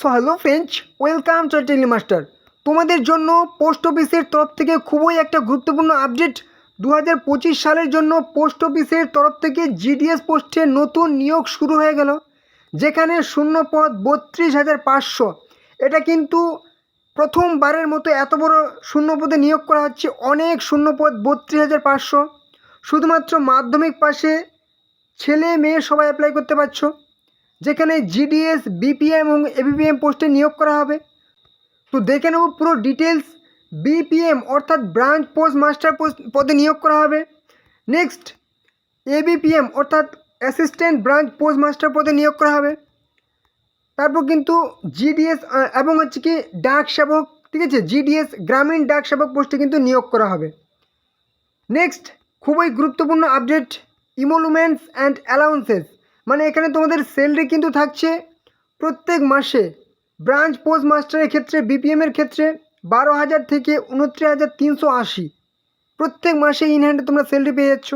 So hello friends, welcome to Telemaster তোমাদের জন্য post অফিসের তরফ থেকে খুবই একটা গুরুত্বপূর্ণ আপডেট। দু হাজার পঁচিশ সালের জন্য পোস্ট অফিসের তরফ থেকে জিডিএস পোস্টে নতুন নিয়োগ শুরু হয়ে গেল, যেখানে শূন্য পদ বত্রিশ হাজার পাঁচশো। এটা কিন্তু প্রথমবারের মতো এত বড় শূন্য পদে নিয়োগ করা হচ্ছে, অনেক শূন্য পদ বত্রিশ হাজার পাঁচশো। শুধুমাত্র মাধ্যমিক পাশে ছেলে মেয়ে সবাই অ্যাপ্লাই করতে পারছ। যেখানে জিডিএস বিপিএম এবং এবিপিএম পোস্টে নিয়োগ করা হবে। তো দেখে নেব পুরো ডিটেলস বিপিএম অর্থাৎ ব্রাঞ্চ পোস্ট মাস্টার পোস্ট পদে নিয়োগ করা হবে। নেক্সট এবিপিএম অর্থাৎ অ্যাসিস্ট্যান্ট ব্রাঞ্চ পোস্ট মাস্টার পদে নিয়োগ করা হবে। তারপর কিন্তু জিডিএস এবং হচ্ছে কি ডাক সেবক, ঠিক আছে? জিডিএস গ্রামীণ ডাক সেবক পোস্টে কিন্তু নিয়োগ করা হবে। নেক্সট খুবই গুরুত্বপূর্ণ আপডেট ইমোলুমেন্টস অ্যান্ড অ্যালাউন্সেস মানে এখানে তোমাদের স্যালারি কিন্তু থাকছে প্রত্যেক মাসে। ব্রাঞ্চ পোস্ট মাস্টারের ক্ষেত্রে বিপিএমের ক্ষেত্রে বারো হাজার থেকে উনত্রিশ হাজার তিনশো আশি। প্রত্যেক মাসে ইন হ্যান্ডে তোমরা স্যালারি পেয়ে যাচ্ছ।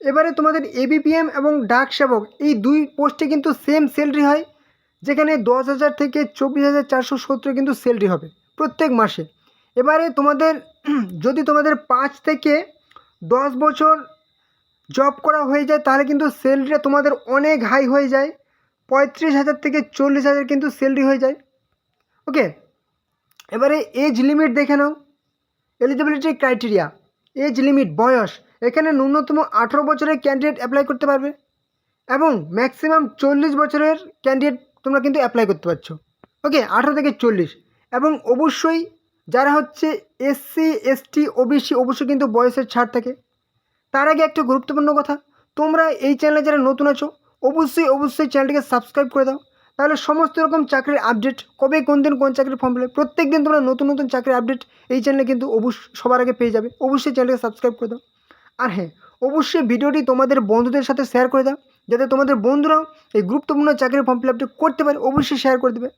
এবারে তোমাদের এবিপিএম এবং ডাক সেবক, এই দুই পোস্টে কিন্তু সেম স্যালারি হয়, যেখানে দশ হাজার থেকে চব্বিশ হাজার চারশো সত্তর কিন্তু স্যালারি হবে প্রত্যেক মাসে। এবারে তোমাদের, যদি তোমাদের পাঁচ থেকে দশ বছর জব করা হয়ে যায়, তাহলে কিন্তু স্যালারিটা তোমাদের অনেক হাই হয়ে যায়। পঁয়ত্রিশ হাজার থেকে চল্লিশ হাজার কিন্তু স্যালারি হয়ে যায়। ওকে এবারে এজ লিমিট দেখে নাও। এলিজিবিলিটি ক্রাইটেরিয়া এজ লিমিট বয়স। এখানে ন্যূনতম আঠেরো বছরের ক্যান্ডিডেট অ্যাপ্লাই করতে পারবে এবং ম্যাক্সিমাম চল্লিশ বছরের ক্যান্ডিডেট তোমরা কিন্তু অ্যাপ্লাই করতে পারছ। ওকে আঠেরো থেকে চল্লিশ। এবং অবশ্যই যারা হচ্ছে এসসি এসটি ওবিসি অবশ্যই কিন্তু বয়সের ছাড় থাকে। তার আগে একটা গুরুত্বপূর্ণ কথা, তোমরা এই চ্যানেলে যারা নতুন আছো, অবশ্যই অবশ্যই চ্যানেলটিকে সাবস্ক্রাইব করে দাও। তাহলে সমস্ত রকম চাকরির আপডেট কবে, কোন দিন কোন চাকরির ফর্ম ফিল প্রত্যেক দিন তোমরা নতুন নতুন চাকরির আপডেট এই চ্যানেলে কিন্তু অবশ্যই সবার আগে পেয়ে যাবে। অবশ্যই চ্যানেলকে সাবস্ক্রাইব করে দাও। আর হ্যাঁ অবশ্যই ভিডিওটি তোমাদের বন্ধুদের সাথে শেয়ার করে দাও, যাতে তোমাদের বন্ধুরাও এই গুরুত্বপূর্ণ চাকরির ফর্ম ফিল আপটি করতে পারে, অবশ্যই শেয়ার করে দেবে।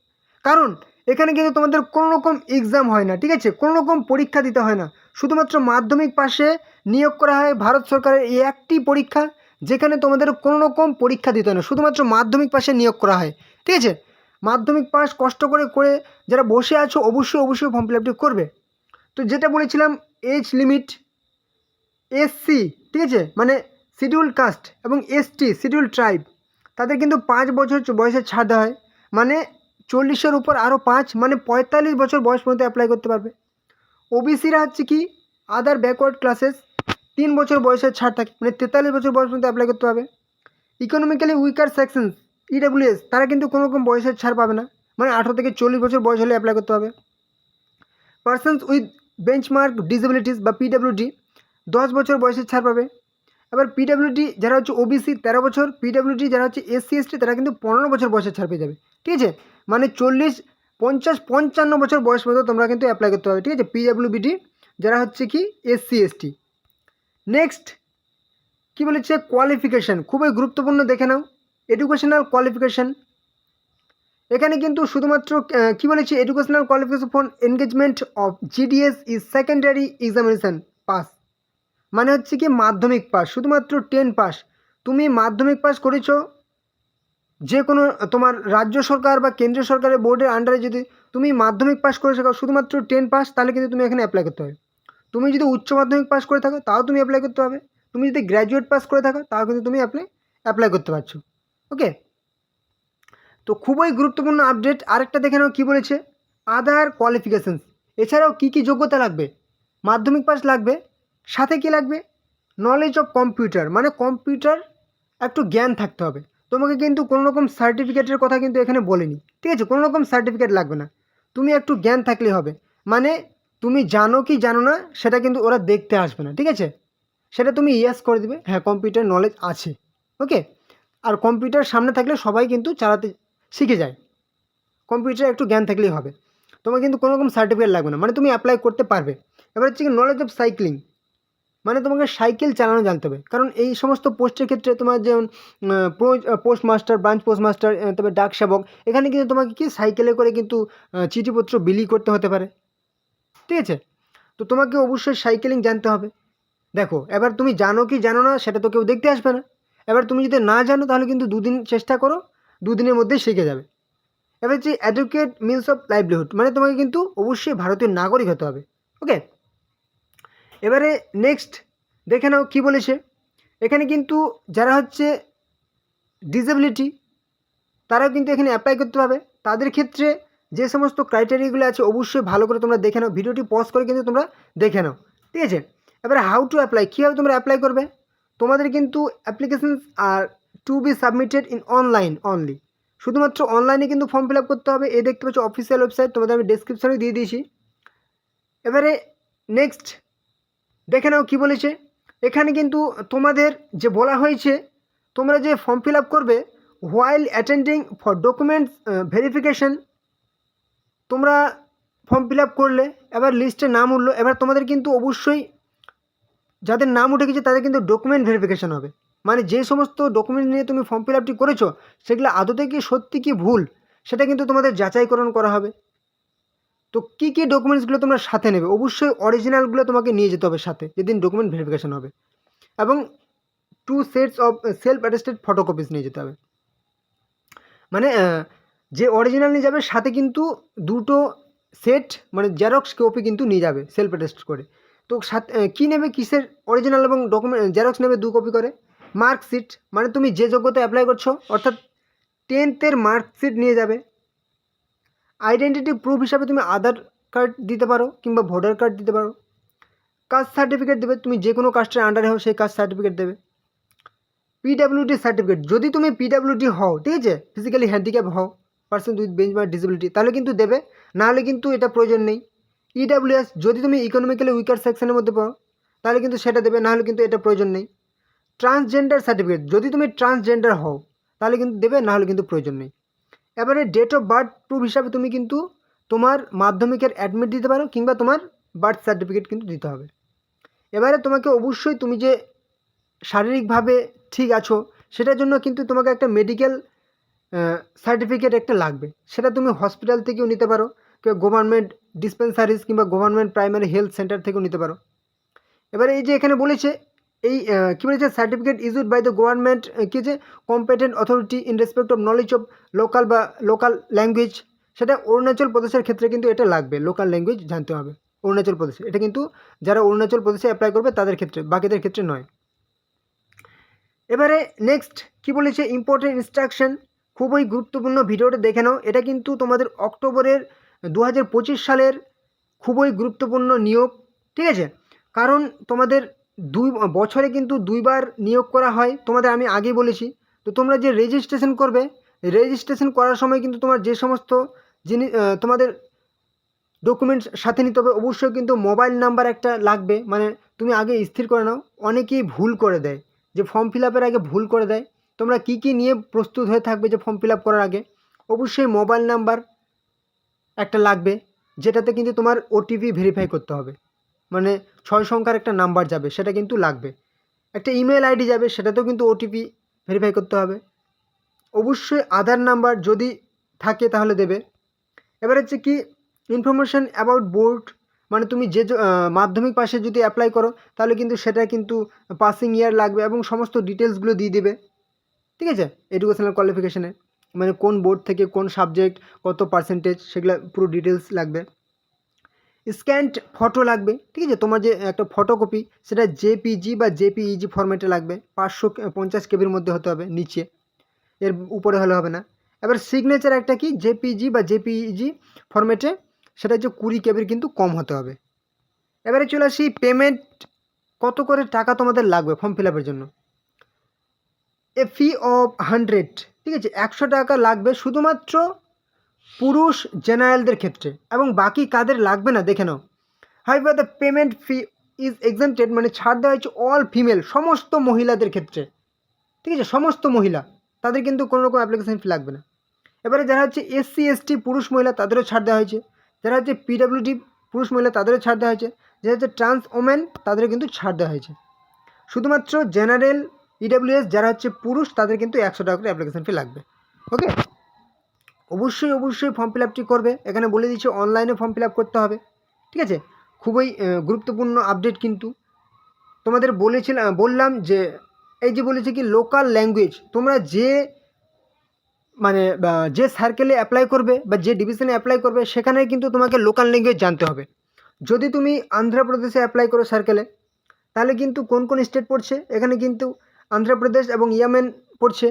কারণ, এখানে কিন্তু তোমাদের কোনো রকম এক্সাম হয় না, ঠিক আছে? কোনো রকম পরীক্ষা দিতে হয় না। শুধুমাত্র মাধ্যমিক পাশে নিয়োগ করা হয় ভারত সরকারের এই একটি পরীক্ষা, যেখানে তোমাদের কোনো রকম পরীক্ষা দিতে হয় না। শুধুমাত্র মাধ্যমিক পাশে নিয়োগ করা হয়, ঠিক আছে? মাধ্যমিক পাস কষ্ট করে করে যারা বসে আছো, অবশ্যই অবশ্যই ফর্ম ফিল করবে। তো যেটা বলেছিলাম এজ লিমিট এসসি ঠিক আছে? মানে শিডিউল কাস্ট এবং এসটি শিডিউল ট্রাইব তাদের কিন্তু পাঁচ বছর বয়সে ছাড় দেওয়া হয়। মানে চল্লিশের উপর আরও পাঁচ মানে পঁয়তাল্লিশ বছর বয়স পর্যন্ত অ্যাপ্লাই করতে পারবে। ওবিসিরা হচ্ছে কি আদার ব্যাকওয়ার্ড ক্লাসেস তিন বছর বয়সের ছাড় থাকে মানে তেতাল্লিশ বছর বয়স পর্যন্ত অ্যাপ্লাই করতে হবে। ইকোনমিক্যালি উইকার সেকশনস ইডাব্লিউএস তারা কিন্তু কোনো রকম বয়সের ছাড় পাবে না মানে আঠেরো থেকে চল্লিশ বছর বয়স হলে অ্যাপ্লাই করতে হবে। পার্সনস উইথ বেঞ্চমার্ক ডিসেবিলিটিস বা পিডাব্লিউডি দশ বছর বয়সের ছাড় পাবে। এবার পিডাব্লিউডি যারা হচ্ছে ওবিসি তেরো বছর পিডাব্লিউডি যারা হচ্ছে এসসি এসটি তারা কিন্তু পনেরো বছর বয়সের ছাড় পেয়ে যাবে। ঠিক আছে? মানে চল্লিশ পঞ্চাশ, পঞ্চান্ন বছর বয়স পর্যন্ত তোমরা কিন্তু অ্যাপ্লাই করতে হবে ঠিক আছে? পিডাব্লিউবিডি যারা হচ্ছে কি এসসি এসটি নেক্সট কী বলেছে? কোয়ালিফিকেশান খুবই গুরুত্বপূর্ণ দেখে নাও। এডুকেশনাল কোয়ালিফিকেশান এখানে কিন্তু শুধুমাত্র কি বলেছে? Educational qualification for engagement of GDS is secondary examination pass মানে হচ্ছে কি মাধ্যমিক পাস শুধুমাত্র টেন পাস তুমি মাধ্যমিক পাস করেছ যে কোনো, তোমার রাজ্য সরকার বা কেন্দ্রীয় সরকারের বোর্ডের আন্ডারে যদি তুমি মাধ্যমিক পাস করে থাকো, শুধুমাত্র টেন পাস তাহলে কিন্তু তুমি এখানে অ্যাপ্লাই করতে হবে। তুমি যদি উচ্চ মাধ্যমিক পাস করে থাকো, তাও তুমি অ্যাপ্লাই করতে হবে। তুমি যদি গ্র্যাজুয়েট পাস করে থাকো, তাও কিন্তু তুমি অ্যাপ্লাই অ্যাপ্লাই করতে পারছ। ওকে তো খুবই গুরুত্বপূর্ণ আপডেট আরেকটা দেখে নাও কী বলেছে। আদার কোয়ালিফিকেশানস এছাড়াও কী কী যোগ্যতা লাগবে? মাধ্যমিক পাস লাগবে। সাথে কি লাগবে? নলেজ অফ কম্পিউটার মানে কম্পিউটার একটু জ্ঞান থাকতে হবে। তোমাকে কিন্তু কোনো রকম সার্টিফিকেটের কথা কিন্তু এখানে বলেনি। ঠিক আছে? কোনো রকম সার্টিফিকেট লাগবে না। তুমি একটু জ্ঞান থাকলে হবে। মানে তুমি জানো কি জানো না, সেটা কিন্তু ওরা দেখতে আসবে না। ঠিক আছে? সেটা তুমি ইয়াস করে দিবে। হ্যাঁ কম্পিউটার নলেজ আছে। ওকে আর কম্পিউটার সামনে থাকলে সবাই কিন্তু চালাতে শিখে যায়। কম্পিউটার একটু জ্ঞান থাকলেই হবে। তোমার কিন্তু কোনো রকম সার্টিফিকেট লাগবে না। মানে তুমি অ্যাপ্লাই করতে পারবে। এবার হচ্ছে কি নলেজ অফ সাইক্লিং মানে তোমাকে সাইকেল চালানো জানতে হবে। কারণ এই সমস্ত পোস্টের ক্ষেত্রে তোমার যেমন post master branch post master তবে ডাক সেবক, এখানে কিন্তু তোমাকে কি সাইকেলে করে কিন্তু চিঠিপত্র বিলি করতে হতে পারে। ঠিক আছে? তো তোমাকে অবশ্যই সাইকেলিং জানতে হবে। দেখো, এবার তুমি জানো কি জানো না, সেটা তো কেউ দেখতে আসবে না। এবার তুমি যদি না জানো, তাহলে কিন্তু দুদিন চেষ্টা করো, দুদিনের মধ্যেই শিখে যাবে। এবার হচ্ছে অ্যাডুকেট মিনস অফ লাইভলিহুড মানে তোমাকে কিন্তু অবশ্যই ভারতীয় নাগরিক হতে হবে। ওকে এবারে নেক্সট দেখে নাও কী বলেছে। এখানে কিন্তু যারা হচ্ছে ডিসেবিলিটি তারাও কিন্তু এখানে অ্যাপ্লাই করতে পারবে। তাদের ক্ষেত্রে যে সমস্ত ক্রাইটেরিয়াগুলো আছে অবশ্যই ভালো করে তোমরা দেখে নাও। ভিডিওটি পজ করে কিন্তু তোমরা দেখে নাও। ঠিক আছে? এবারে হাউ টু অ্যাপ্লাই কীভাবে তোমরা অ্যাপ্লাই করবে? তোমাদের কিন্তু application are to be submitted in online only শুধুমাত্র অনলাইনে কিন্তু ফর্ম ফিল করতে হবে। এই দেখতে পাচ্ছ অফিসিয়াল ওয়েবসাইট তোমাদের আমি ডেসক্রিপশনে দিয়ে দিয়েছি। এবারে নেক্সট দেখে নাও কী বলেছে। এখানে কিন্তু তোমাদের যে বলা হয়েছে, তোমরা যে ফর্ম ফিল আপ করবে while attending for documents verification তোমরা ফর্ম ফিল আপ করলে, এবার লিস্টে নাম উঠল, এবার তোমাদের কিন্তু অবশ্যই যাদের নাম উঠে গেছে, তাদের কিন্তু ডকুমেন্ট ভেরিফিকেশন হবে। মানে যে সমস্ত ডকুমেন্ট নিয়ে তুমি ফর্ম ফিল আপটি করেছ, সেগুলো আদতে কি সত্যি কি ভুল, সেটা কিন্তু তোমাদের যাচাইকরণ করা হবে। তো কী কী ডকুমেন্টসগুলো তোমরা সাথে নেবে? অবশ্যই অরিজিনালগুলো তোমাকে নিয়ে যেতে হবে সাথে, যেদিন ডকুমেন্ট ভেরিফিকেশান হবে। এবং two sets of self attested photocopies নিয়ে যেতে হবে। মানে যে অরিজিনাল নিয়ে যাবে, সাথে কিন্তু দুটো সেট মানে জেরক্স কপি কিন্তু নিয়ে যাবে সেলফ অ্যাটেস্ট করে। তো সাথে কী নেবে কিসের অরিজিনাল এবং ডকুমেন্ট জেরক্স নেবে দু কপি করে? মার্কশিট মানে তুমি যে যোগ্যতা অ্যাপ্লাই করছ, অর্থাৎ টেন্থের মার্কশিট নিয়ে যাবে। আইডেন্টিটি প্রুফ হিসাবে তুমি আধার কার্ড দিতে পারো কিংবা ভোটার কার্ড দিতে পারো। কাস্ট সার্টিফিকেট দেবে, তুমি যে কোনো কাস্টের আন্ডারে হও, সেই কাস্ট সার্টিফিকেট দেবে। পিডাব্লিউডি সার্টিফিকেট যদি তুমি পিডাব্লিউডি হও, ঠিক আছে? ফিজিক্যালি হ্যান্ডিক্যাপ হও পার্সন উইথ বেঞ্চ বা ডিসেবিলিটি তাহলে কিন্তু দেবে। নাহলে কিন্তু এটা প্রয়োজন নেই। ইডাব্লিউএস যদি তুমি ইকোনমিক্যালি উইকার সেকশনের মধ্যে পড়ো, তাহলে কিন্তু সেটা দেবে, নাহলে কিন্তু এটা প্রয়োজন নেই। ট্রান্সজেন্ডার সার্টিফিকেট যদি তুমি ট্রান্সজেন্ডার হও, তাহলে কিন্তু দেবে, নাহলে কিন্তু প্রয়োজন নেই। এবারে ডেট অফ বার্থ প্রুফ হিসাবে তুমি কিন্তু তোমার মাধ্যমিকের অ্যাডমিট দিতে পারো কিংবা তোমার বার্থ সার্টিফিকেট কিন্তু দিতে হবে। এবারে তোমাকে অবশ্যই তুমি যে শারীরিকভাবে ঠিক আছো, সেটার জন্য কিন্তু তোমাকে একটা মেডিকেল সার্টিফিকেট একটা লাগবে। সেটা তুমি হসপিটাল থেকেও নিতে পারো কেউ গভর্নমেন্ট ডিসপেন্সারিজ কিংবা গভর্নমেন্ট প্রাইমারি হেলথ সেন্টার থেকেও নিতে পারো। এবারে এই যে এখানে বলেছে এই কী বলেছে certificate issued by the government কী যে competent authority in respect of knowledge of local বা লোকাল ল্যাঙ্গুয়েজ সেটা অরুণাচল প্রদেশের ক্ষেত্রে কিন্তু এটা লাগবে লোকাল ল্যাঙ্গুয়েজ জানতে হবে, অরুণাচল প্রদেশে। এটা কিন্তু যারা অরুণাচল প্রদেশে অ্যাপ্লাই করবে তাদের ক্ষেত্রে, বাকিদের ক্ষেত্রে নয়। এবারে নেক্সট কি বলেছে ইম্পর্টেন্ট ইনস্ট্রাকশন খুবই গুরুত্বপূর্ণ ভিডিওটা দেখে নাও। এটা কিন্তু তোমাদের অক্টোবরের দু হাজার পঁচিশ সালের খুবই গুরুত্বপূর্ণ নিয়োগ, ঠিক আছে? কারণ তোমাদের দুই, বছরে কিন্তু দুইবার নিয়োগ করা হয়। তোমাদের আমি আগেই বলেছি। তো তোমরা যে রেজিস্ট্রেশন করবে রেজিস্ট্রেশন করার সময় কিন্তু তোমার যে সমস্ত জিনিস তোমাদের ডকুমেন্টস সাথে নিতে হবে, অবশ্যই কিন্তু মোবাইল নাম্বার একটা লাগবে। মানে তুমি আগে স্থির করে নাও। অনেকেই ভুল করে দেয়। যে ফর্ম ফিল আপের আগে ভুল করে দেয়। তোমরা কি কি নিয়ে প্রস্তুত হয়ে থাকবে যে ফর্ম ফিল আপ করার আগে? অবশ্যই মোবাইল নাম্বার একটা লাগবে, যেটাতে কিন্তু তোমার ওটিপি ভেরিফাই করতে হবে। মানে ছয় সংখ্যার একটা নাম্বার যাবে, সেটা কিন্তু লাগবে। একটা ইমেল আইডি যাবে, সেটাতেও কিন্তু ওটিপি ভেরিফাই করতে হবে। অবশ্যই আধার নাম্বার যদি থাকে তাহলে দেবে। এবার হচ্ছে কি ইনফরমেশান অ্যাবাউট বোর্ড মানে তুমি যে মাধ্যমিক পাশে যদি অ্যাপ্লাই করো, তাহলে কিন্তু সেটা কিন্তু পাসিং ইয়ার লাগবে এবং সমস্ত ডিটেলসগুলো দিয়ে দেবে। ঠিক আছে? এডুকেশনাল কোয়ালিফিকেশানে মানে কোন বোর্ড থেকে কোন সাবজেক্ট কত পার্সেন্টেজ সেগুলো পুরো ডিটেলস লাগবে। স্ক্যান্ড ফটো লাগবে, ঠিক আছে? তোমার যে একটা ফটোকপি সেটা জেপিজি বা জেপিইজি ফরম্যাটে লাগবে, পাঁচশো পঞ্চাশ কেবির মধ্যে হতে হবে, নিচে। এর উপরে হলে হবে না। এবার সিগনেচার একটা কি? জেপিজি বা জেপিইজি ফরম্যাটে সেটা হচ্ছে কুড়ি কেবির কিন্তু কম হতে হবে। এবারে চলে আসি পেমেন্ট কত করে টাকা তোমাদের লাগবে ফর্ম ফিল আপের জন্য? এ ফি অফ হান্ড্রেড ঠিক আছে? একশো টাকা লাগবে শুধুমাত্র পুরুষ জেনারেলদের ক্ষেত্রে। এবং বাকি কাদের লাগবে না, দেখে নাও। However the payment fee is exempted মানে ছাড় দেওয়া হয়েছে অল ফিমেল সমস্ত মহিলাদের ক্ষেত্রে। ঠিক আছে? সমস্ত মহিলা। তাদের কিন্তু কোনো রকম অ্যাপ্লিকেশন ফি লাগবে না। এবারে যারা হচ্ছে এসসি এসটি পুরুষ মহিলা, তাদেরও ছাড় দেওয়া হয়েছে। যারা হচ্ছে পিডাব্লিউডি পুরুষ মহিলা, তাদেরও ছাড় দেওয়া হয়েছে। যারা হচ্ছে ট্রান্স ওমেন তাদেরও কিন্তু ছাড় দেওয়া হয়েছে। শুধুমাত্র জেনারেল ইডাব্লিউএস যারা হচ্ছে পুরুষ, তাদের কিন্তু একশো টাকা করে অ্যাপ্লিকেশন ফি লাগবে। ওকে অবশ্যই অবশ্যই ফর্ম ফিল করবে। এখানে বলে দিচ্ছে অনলাইনে ফর্ম ফিল আপ করতে হবে। ঠিক আছে? খুবই গুরুত্বপূর্ণ আপডেট কিন্তু। তোমাদের বলেছিলাম বললাম যে, এই যে বলেছে কি লোকাল ল্যাঙ্গুয়েজ তোমরা যে মানে যে সার্কেলে অ্যাপ্লাই করবে বা যে ডিভিশনে অ্যাপ্লাই করবে, সেখানে কিন্তু তোমাকে লোকাল ল্যাঙ্গুয়েজ জানতে হবে। যদি তুমি আন্ধ্রপ্রদেশে অ্যাপ্লাই করো সার্কেলে তাহলে কিন্তু কোন কোন স্টেট পড়ছে? এখানে কিন্তু আন্ধ্রপ্রদেশ এবং ইয়ামেন পড়ছে।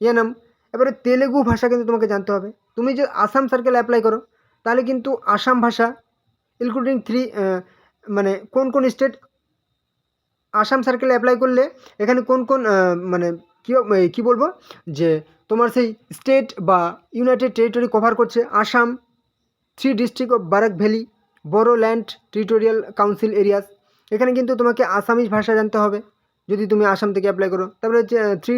ইয়ানাম এবারে তেলেগু ভাষা কিন্তু তোমাকে জানতে হবে। তুমি যে আসাম সার্কেলে অ্যাপ্লাই করো, তাহলে কিন্তু আসাম ভাষা ইনক্লুডিং থ্রি মানে কোন কোন স্টেট আসাম সার্কেলে অ্যাপ্লাই করলে, এখানে কোন কোন মানে কী কী বলব, যে তোমার সেই স্টেট বা ইউনাইটেড টেরিটরি কভার করছে Assam three district of Barak valley land territorial council areas এখানে কিন্তু তোমাকে আসামিজ ভাষা জানতে হবে, যদি তুমি আসাম থেকে অ্যাপ্লাই করো। তারপরে হচ্ছে থ্রি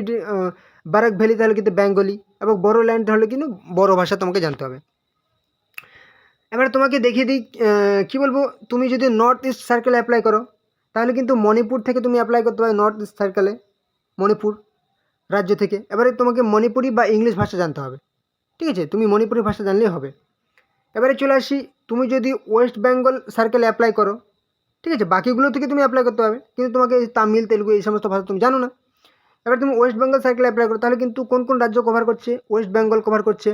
বারাক ভ্যালি তাহলে কিন্তু বেঙ্গলি এবং বড়ো ল্যান্ড হলে কিন্তু বড়ো ভাষা তোমাকে জানতে হবে। এবার তোমাকে দেখিয়ে দিই কী বলব, তুমি যদি নর্থ ইস্ট সার্কেলে অ্যাপ্লাই করো, তাহলে কিন্তু মণিপুর থেকে তুমি অ্যাপ্লাই করতে পারো নর্থ ইস্ট সার্কেলে মণিপুর রাজ্য থেকে। এবারে তোমাকে মণিপুরি বা ইংলিশ ভাষা জানতে হবে, ঠিক আছে? তুমি মণিপুরি ভাষা জানলেই হবে। এবারে চলে আসি, তুমি যদি ওয়েস্ট বেঙ্গল সার্কেলে অ্যাপ্লাই করো, ঠিক আছে? বাকিগুলো থেকে তুমি অ্যাপ্লাই করতে হবে কিন্তু তোমাকে তামিল, তেলুগু এই সমস্ত ভাষা তুমি জানো না। এবার তুমি ওয়েস্ট বেঙ্গল সার্কেলে অ্যাপ্লাই করো, তাহলে কিন্তু কোন কোন রাজ্য কভার করছে? ওয়েস্ট বেঙ্গল কভার করছে,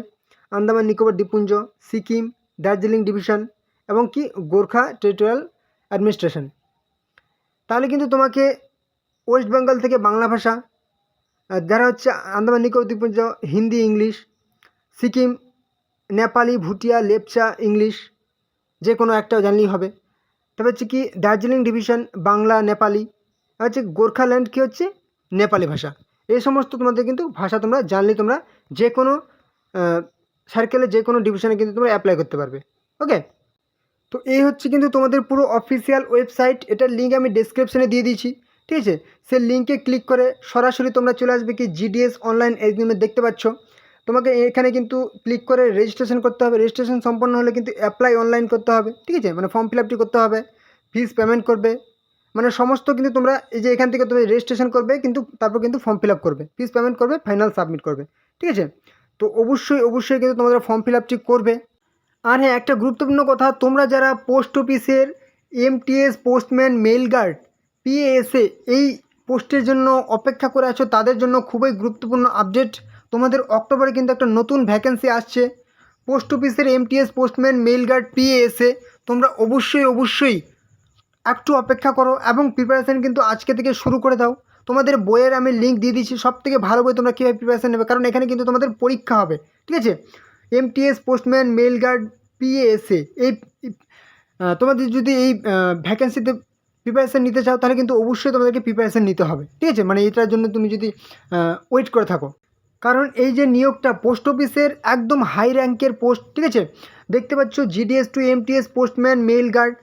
আন্দামান, নিকোবর, দ্বীপপুঞ্জ, সিকিম, দার্জিলিং ডিভিশন এবং কি? গোর্খা টেরিটোরিয়াল অ্যাডমিনিস্ট্রেশন তাহলে কিন্তু তোমাকে ওয়েস্ট বেঙ্গল থেকে বাংলা ভাষা যারা হচ্ছে আন্দামান, নিকোবর, দ্বীপপুঞ্জ, হিন্দি, ইংলিশ, সিকিম, নেপালি, ভুটিয়া, লেপচা, ইংলিশ, যে কোনো একটা জানলেই হবে। তবে হচ্ছে কি, দার্জিলিং ডিভিশন বাংলা, নেপালি হচ্ছে গোর্খাল্যান্ড কী হচ্ছে? নেপালি ভাষা। এই সমস্ত তোমাদের কিন্তু ভাষা তোমরা জানলে তোমরা যে কোনো সার্কেলে যে কোনো ডিভিশনে কিন্তু তোমরা অ্যাপ্লাই করতে পারবে। ওকে তো এই হচ্ছে কিন্তু তোমাদের পুরো অফিসিয়াল ওয়েবসাইট এটার লিঙ্ক আমি ডেসক্রিপশনে দিয়ে দিয়েছি। ঠিক আছে? সেই লিঙ্কে ক্লিক করে সরাসরি তোমরা চলে আসবে কি জিডিএস অনলাইন এক্সামে দেখতে পাচ্ছ। তোমাকে এখানে কিন্তু ক্লিক করে রেজিস্ট্রেশন করতে হবে। রেজিস্ট্রেশন সম্পন্ন হলে কিন্তু অ্যাপ্লাই অনলাইন করতে হবে। ঠিক আছে? মানে ফর্ম ফিল করতে হবে। ফিস পেমেন্ট করবে। মানে সমস্ত কিন্তু তোমরা এই যে এখান থেকে তুমি রেজিস্ট্রেশন করবে, কিন্তু তারপর কিন্তু ফর্ম ফিল আপ করবে। ফিস পেমেন্ট করবে ফাইনাল সাবমিট করবে। ঠিক আছে? তো অবশ্যই অবশ্যই কিন্তু তোমাদের ফর্ম ফিল আপটি করবে। আর হ্যাঁ একটা গুরুত্বপূর্ণ কথা, তোমরা যারা পোস্ট অফিসের MTS postman mail guard PSA এই পোস্টের জন্য অপেক্ষা করে আছো, তাদের জন্য খুবই গুরুত্বপূর্ণ আপডেট তোমাদের অক্টোবরে কিন্তু একটা নতুন ভ্যাকেন্সি আসছে। পোস্ট অফিসের MTS postman mail guard PSA তোমরা অবশ্যই অবশ্যই একটু অপেক্ষা করো এবং প্রিপারেশান কিন্তু আজকে থেকে শুরু করে দাও। তোমাদের বইয়ের আমি লিঙ্ক দিয়ে দিচ্ছি সব থেকে ভালো বই তোমরা কীভাবে প্রিপারেশান নেবে, কারণ এখানে কিন্তু তোমাদের পরীক্ষা হবে, ঠিক আছে? MTS postman mail guard PSA এই তোমাদের যদি এই ভ্যাকেন্সিতে প্রিপারেশান নিতে চাও, তাহলে কিন্তু অবশ্যই তোমাদেরকে প্রিপারেশান নিতে হবে, ঠিক আছে? মানে এটার জন্য তুমি যদি ওয়েট করে থাকো। কারণ এই যে নিয়োগটা পোস্ট অফিসের একদম হাই র্যাঙ্কের পোস্ট ঠিক আছে? দেখতে পাচ্ছ GDS to MTS postman mail guard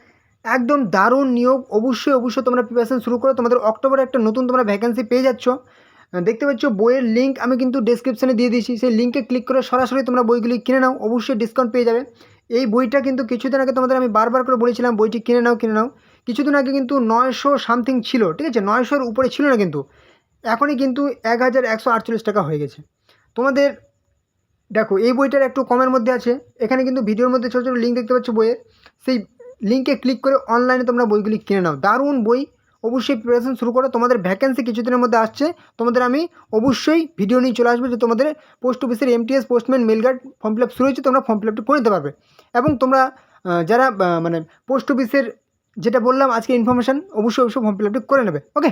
একদম দারুণ নিয়োগ। অবশ্যই অবশ্যই তোমরা প্রিপারেশান শুরু করো। তোমাদের অক্টোবরে একটা নতুন তোমরা ভ্যাকেন্সি পেয়ে যাচ্ছ। দেখতে পাচ্ছ, বইয়ের লিঙ্ক আমি কিন্তু ডেসক্রিপশানে দিয়ে দিয়েছি। সেই লিঙ্কে ক্লিক করে সরাসরি তোমরা বইগুলি কিনে নাও। অবশ্যই ডিসকাউন্ট পেয়ে যাবে। এই বইটা কিন্তু কিছুদিন আগে তোমাদের আমি বারবার করে বলেছিলাম, বইটি কিনে নাও কিনে নাও। কিছুদিন আগে কিন্তু নয়শো সামথিং ছিল, ঠিক আছে? নয়শোর উপরে ছিল না কিন্তু। এখনই কিন্তু এক হাজার একশো আটচল্লিশ টাকা হয়ে গেছে। তোমাদের, দেখো, এই বইটার একটু কমের মধ্যে আছে। এখানে কিন্তু ভিডিওর মধ্যে ছোটো ছোটো লিঙ্ক দেখতে পাচ্ছ বইয়ের। সেই লিঙ্কে ক্লিক করে অনলাইনে তোমরা বইগুলি কিনে নাও। দারুণ বই। অবশ্যই প্রিপারেশন শুরু করো। তোমাদের ভ্যাকেন্সি কিছুদিনের মধ্যে আসছে। তোমাদের আমি অবশ্যই ভিডিও নিয়ে চলে আসব যে তোমাদের পোস্ট অফিসের MTS postman mail guard form fill up শুরু হয়েছে, তোমরা ফর্ম ফিল আপটি করে নিতে পারবে। এবং তোমরা যারা মানে পোস্ট অফিসের যেটা বললাম, আজকে ইনফরমেশান অবশ্যই অবশ্যই ফর্ম ফিল আপটি করে নেবে। ওকে